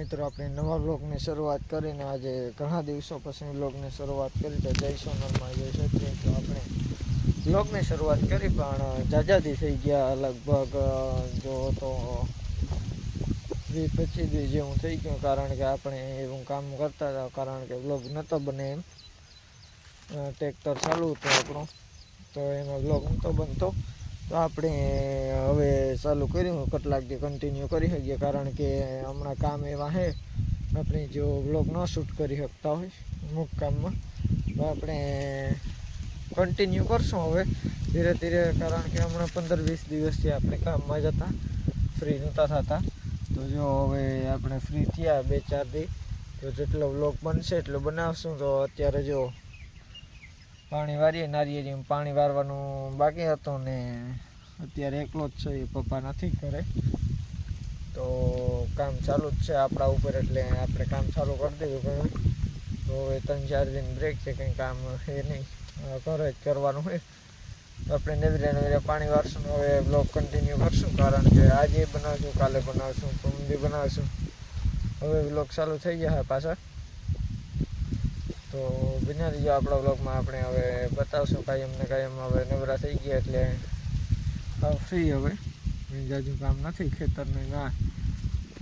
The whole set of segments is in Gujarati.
મિત્રો, આપણે નવા બ્લોગની શરૂઆત કરીને આજે ઘણા દિવસો પછી બ્લોગની શરૂઆત કરી તો જય સોનલમાં જય સચિન તો આપણે બ્લોગની શરૂઆત કરી, પણ જાજાદી થઈ ગયા લગભગ જો તો વીસ પચીસ દિવસ જેવું થઈ ગયું, કારણ કે આપણે એવું કામ કરતા હતા, કારણ કે બ્લોગ નહોતો બને એમ. ટ્રેક્ટર ચાલુ હતું આપણું, તો એમાં બ્લોગ નહોતો બનતો. તો આપણે હવે ચાલુ કર્યું, કેટલાક દી કન્ટિન્યુ કરી શકીએ, કારણ કે હમણાં કામ એવા છે, આપણે જો બ્લોગ ન શૂટ કરી શકતા હોય, અમુક કામમાં. તો આપણે કન્ટિન્યુ કરશું હવે, ધીરે ધીરે, કારણ કે હમણાં પંદર વીસ દિવસથી આપણે કામમાં જતા ફ્રી નહોતા થતા. તો જો હવે આપણે ફ્રી થયા બે ચાર દી, તો જેટલો બ્લોગ બનશે એટલો બનાવશું. તો અત્યારે જો પાણી વારીએ નારિયેળીમાં પાણી વારવાનું બાકી હતું ને અત્યારે એકલો જ છે, એ પપ્પા નથી કરે તો કામ ચાલુ જ છે આપણા ઉપર એટલે આપણે કામ ચાલુ કરી દેવું ઘણું તો હવે ત્રણ ચાર દિન બ્રેક છે, કંઈ કામ છે નહીં. કરે જ કરવાનું હોય આપણે નવીરે નવીરે પાણી વારશું હવે બ્લોગ કન્ટિન્યુ કરશું, કારણ કે આજે બનાવશું, કાલે બનાવશું પરમદી બનાવશું. હવે બ્લોગ ચાલુ થઈ ગયા પાછા. તો બિના રહીજો આપણા બ્લોગમાં આપણે હવે બતાવશું કાયમ ને કાયમ હવે નવરા થઈ ગયા એટલે હવે ફ્રી હવે. કંઈ જાજુ કામ નથી ખેતરને ના.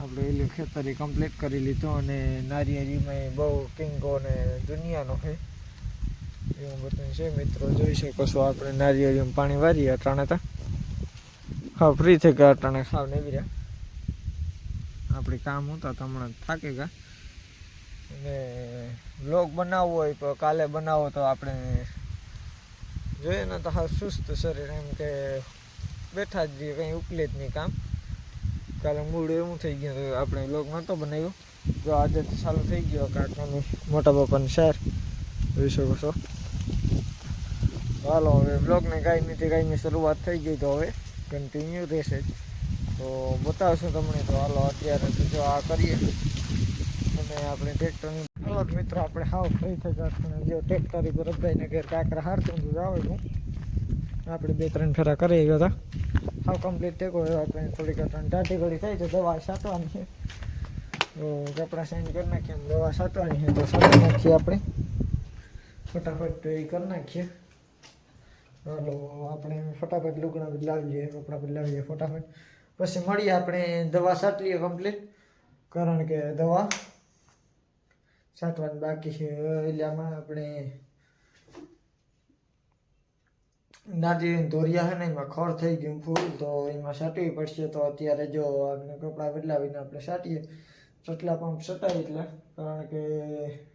આપણે એલું ખેતર એ કમ્પ્લીટ કરી લીધું અને નારિયેરીમાં બહુ કિંગો અને દુનિયાનો છે. એવું બધું છે. મિત્રો જોઈ શકો છો આપણે નારિયેળીમાં પાણી વારીએ અટાણે તા. હા ફ્રી થઈ ગયા અટાણે. ખાવ નેવી રહ્યા. આપણે કામ હતા તો હમણાં થાકી ગયા. અને બ્લોગ બનાવવો હોય તો કાલે બનાવો તો આપણે જોઈએ, ને તો હા સુસ્ત શરીર એમ કે બેઠા જ રહીએ, કંઈ ઉકલે જ નહીં કામ. કાલે મૂડ એવું થઈ ગયું આપણે બ્લોગ નહોતો બનાવ્યો. જો આજે ચાલુ થઈ ગયો કાકાની, મોટા બાપાની શહેર જોઈ શકો છો. હાલો, હવે બ્લોગને કાંઈ કાંઈની શરૂઆત થઈ ગઈ તો હવે. કન્ટિન્યુ રહેશે તો બતાવશું તમને તો હાલો, અત્યારે જો આ કરીએ. અને આપણે ટ્રેક્ટરની હાલો મિત્રો, આપણે હાવ ફ્રી થઈ ગયા જો ટ્રેક્ટર બધાને ઘેર કાંકરા હારતું હતું આવે હું આપણે બે ત્રણ ફેરા કરી આવ્યા હતા. હાવ કમ્પ્લીટ ટેકો આપણે થોડીક ટાટી ઘડી થઈ તો દવા છાંટવાની છે. તો કપડાં સાઈન કરી નાખીએ આમ દવા છાંટવાની છે. તો છાંટી નાખીએ આપણે. ફટાફટ એ કરી નાખીએ. હાલો, આપણે ફટાફટ લુગડા બદલાવી લઈએ કપડાં બદલાવી લાવીએ ફટાફટ. પછી મળીએ આપણે દવા સાટલીએ કમ્પ્લીટ કારણ કે દવા છાંટવાની બાકી છે. એટલે આમાં આપણે નાદી ધોરિયા છે ને, એમાં ખર થઈ ગયું ફૂલ, તો એમાં છાંટવી પડશે. તો અત્યારે જો આપણે કપડાં બદલાવીને આપણે છાંટીએ ચટલા પંપ છટાય એટલે, કારણ કે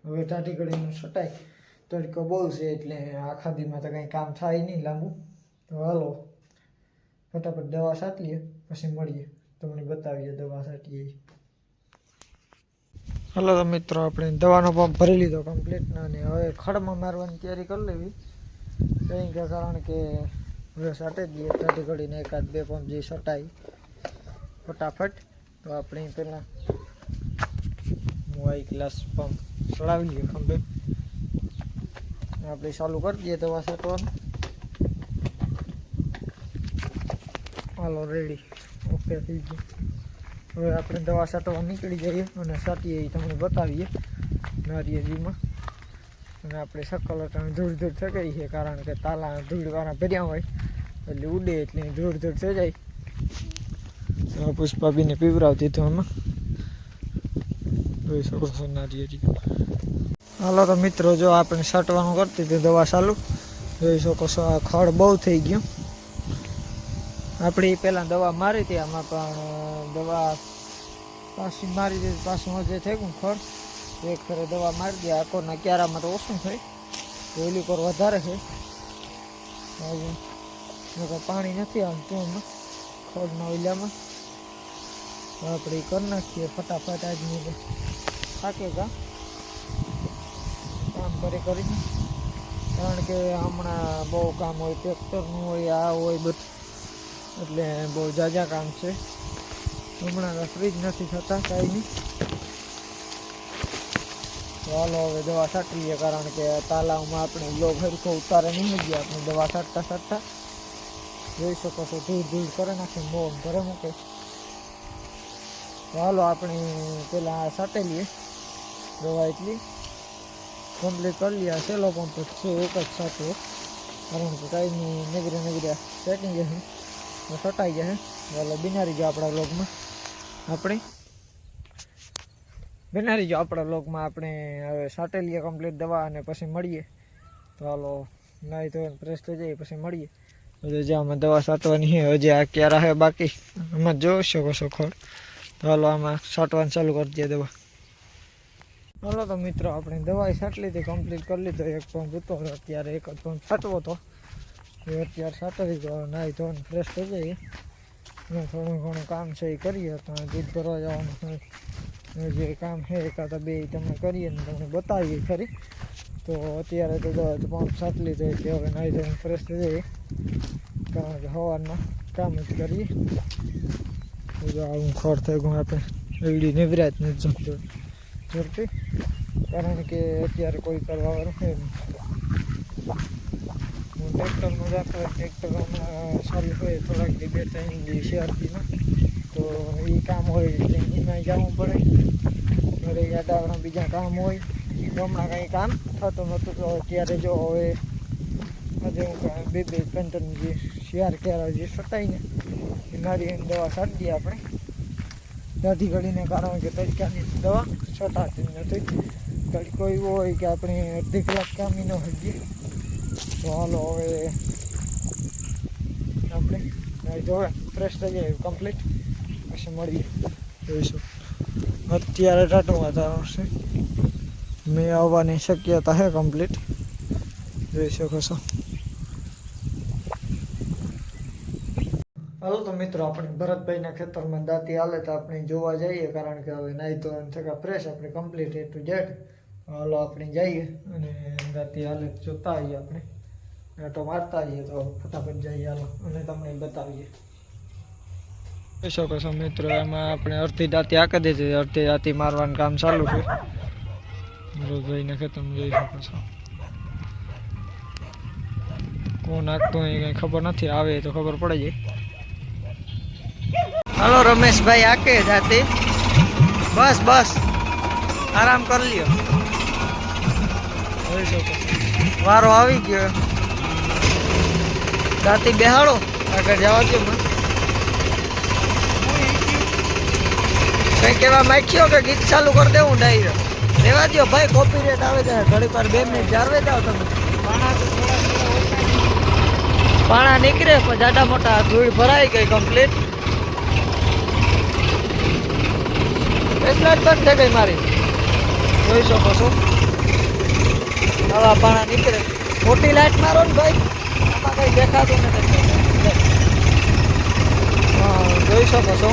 હવે ટાટી ઘડીનું છટાય તડકો બહુ છે એટલે આખા દીમાં તો કંઈ કામ થાય નહીં લાંબુ. તો હાલો, ફટાફટ દવા સાટલીએ, પછી મળીએ. તમને બતાવીએ દવા છાંટીએ ઈ. હાલો તો મિત્રો, આપણે દવાનો પંપ ભરી લીધો કમ્પ્લીટ અને હવે ખડમાં મારવાની તૈયારી કરી લેવી. કંઈ કે કારણ કે હવે સાટે જ ટાટી ઘડીને એકાદ બે પંપ જે સટાય. ફટાફટ. તો આપણે પહેલાં મોબાઈલ ગ્લાસ પંપ ચડાવી લઈએ ખંભે. આપણે ચાલુ કરી દઈએ દવા સટવાનું હાલો રેડી ઓકે થઈ ગયું. હવે આપણે દવા છાંટવા નીકળી જઈએ અને છાંટીએ એ તમને બતાવીએ નારિયેળીમાં. અને આપણે સકલ અટાણે ધૂળ ધૂળ થઈ છે, કારણ કે તાલા ધૂળવાળા ભર્યા હોય, એટલે ઉડે એટલે ધૂળ ધૂળ થઈ જાય. તો પુષ્પાબીને પીવરાવતી હતું આમાં. જોઈ શકો છો નારિયેળી. હાલો તો મિત્રો, જો આપણે છાંટવાનું કરતી હતી દવા ચાલુ, જોઈ શકો છો આ ખડ બહુ થઈ ગયું. આપણે પહેલાં દવા મારી હતી આમાં પણ દવા પાછી મારી દીધી, પાછું જે થઈ ગયું ખડ એક ફેરે દવા મારી દે આકોરના ક્યારામાં તો ઓછું થાય ઓલી પર વધારે છે. પાણી નથી આવતું એમાં ખડના ઓલિયામાં આપણે કરી નાખીએ ફટાફટ આજની થાકે જા કામ કરી કરીને. કારણ કે હમણાં બહુ કામ હોય ટ્રેક્ટરનું હોય, આ હોય બધું. એટલે બહુ જાજા કામ છે. હમણાં તો ફ્રીજ નથી થતા, કાંઈ નહીં. તો હાલો હવે દવા છાંટીએ, કારણ કે તાલાવમાં આપણે લોક હરખો ઉતારે નહીં ગયા આપણે દવા છાંટતા છાંટતા. જોઈ શકો છો, ધૂળ ધૂળ કરે નાખે, મોં ઘરે મૂકે. તો હાલો આપણે પેલા સાટે લઈએ દવા એટલી કમ્પ્લીટ કરી લઈએ. આ સેલો પંપ જ છે, એક જ સાચો કારણ કે કાંઈ નગરે નગરે સેટિંગ જશે તો સટાઈ જશે ચાલો, બિનારી જો આપણા બ્લોગમાં આપણે? બિનારી જો આપણા બ્લોગમાં આપણે હવે સાટેલીએ કમ્પ્લીટ દવા અને પછી મળીએ. તો હાલો નાહી તો ફ્રેશ થઈ જઈએ, પછી મળીએ. હજુ જે આમાં દવા સાટવાની છે, હજી આ ક્યારે છે બાકી. આમાં જોઈ શકો છો ખોડ તો હાલો આમાં સાટવાનું ચાલુ કરી દઈએ દવા. હાલો તો મિત્રો, આપણે દવાઈ સાટલી હતી કમ્પ્લીટ કરી લીધો. એક પંપ હતો અત્યારે એક જ પંપ સાટવો હતો અત્યારે સાતરી ગયો નાહી ધોઈને ફ્રેશ થઈ જઈએ અને થોડું ઘણું કામ છે એ કરીએ તો દૂધ ભરવા જવાનું જે કામ છે એકાદ બે તમને કરીએ ને તમને બતાવીએ ખરી. તો અત્યારે તો પંપ સાટલી જાય કે હવે નાહી ધોઈને ફ્રેશ થઈ જઈએ. કારણ કે સવારના કામ જ કરીએ. આવું ખોર થઈ ગયું આપણે. એવડી નિવરાત નથી જમતો. ઝડપી કારણ કે અત્યારે કોઈ કરવાવાળું છે હું ટ્રેક્ટરમાં જતો હોય ટ્રેક્ટરમાં ચાલુ હોય થોડાક દી, બે ત્રણ દી શિયાળતીમાં તો એ કામ હોય એટલે એમાં જવું પડે. ઘરે યાદાવણા બીજા કામ હોય. હમણાં કંઈ કામ થતું નહોતું તો અત્યારે જો હવે આજે હું કાંઈ બે બે, ત્રણ જે શિયાર ક્યારે જે સટાઈને એ નારી દવા સારી આપણે. દાઢી ઘડીને કારણ કે તડકાની દવા છટાતી નથી. તડકો એવો હોય કે આપણે અડધી કલાક કામી ન હજીએ હાલો, હવે આપણે ધોવે ફ્રેશ થઈ જાય કમ્પ્લીટ પછી મળીએ, જોઈશું. અત્યારે ટાટું વાતાવરણ છે. મેં આવવાની શક્યતા છે કમ્પ્લીટ જોઈ શકો છો. હાલો, તો મિત્રો, આપણે ભરતભાઈના ખેતરમાં દાંતી હાલે તો આપણે જોવા જઈએ, કારણ કે હવે નાહી તો થકા ફ્રેશ આપણે કમ્પ્લીટ એ ટુ જેડ હાલો, આપણે જઈએ અને દાંતી હાલે જોતા આવીએ આપણે. આટો મારતા આવીએ તો ફટાફટ જઈએ હાલો અને તમને બતાવીએ. જોઈ શકો છો મિત્રો એમાં આપણે અડધી દાંતી આંકી દીધી અડધી દાંતી મારવાનું કામ ચાલુ છે. ભરતભાઈના ખેતરમાં જોઈ શકો છો કોણ નાખતું એ કંઈ ખબર નથી આવે તો ખબર પડે જાય હાલો રમેશભાઈ આકે જાતે. બસ બસ. આરામ કરી લ્યો. જોઈ શકો વારો આવી ગયો. દાંતી બેહાડો. આગળ જવા દો કઈ કહેવા માખ્યો કે ગીત ચાલુ કરી દેવું ડાયરો. રેવા દો ભાઈ કોપી રેટ આવે છે. ઘડી પર બે મિનિટ જાળવે જાઓ તમે. પાણા નીકળે, પણ જાડા મોટા ધૂળ ભરાઈ ગઈ કમ્પ્લીટ એટલા જ બંધ થઈ ગઈ મારી. જોઈ શકો છો. હવા પાણા નીકળે. મોટી લાઈટ મારો ને ભાઈ. આમાં કઈ દેખાતું નથી. જોઈ શકો છો.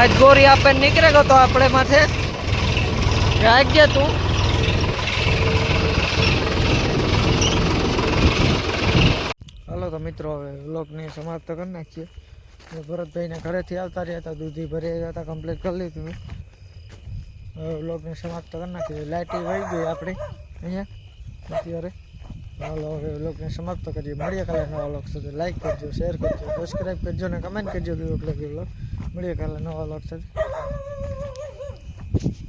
આજ ગોરી નીકળે ગયો તો આપણે માથે. રાખજે તું. હાલો તો મિત્રો, હવે વ્લોગને સમાપ્ત કરી નાખીએ. ભરતભાઈને ઘરેથી આવતા રહ્યા હતા, દૂધી ભરી હતા કમ્પ્લીટ કરી લીધું. વ્લોગને સમાપ્ત કરી નાખીએ. લાઇટ વહી ગઈ આપણે. અહીંયા. અત્યારે. હાલો સમાપ્ત કરીએ. મળીએ કાલે નવા વ્લોગ સાથે. લાઇક કરજો શેર કરજો સબસ્ક્રાઈબ કરજો અને કમેન્ટ કરજો કેવો લાગ્યો વ્લોગ મળીએ કાલે નવા વ્લોગ સાથે.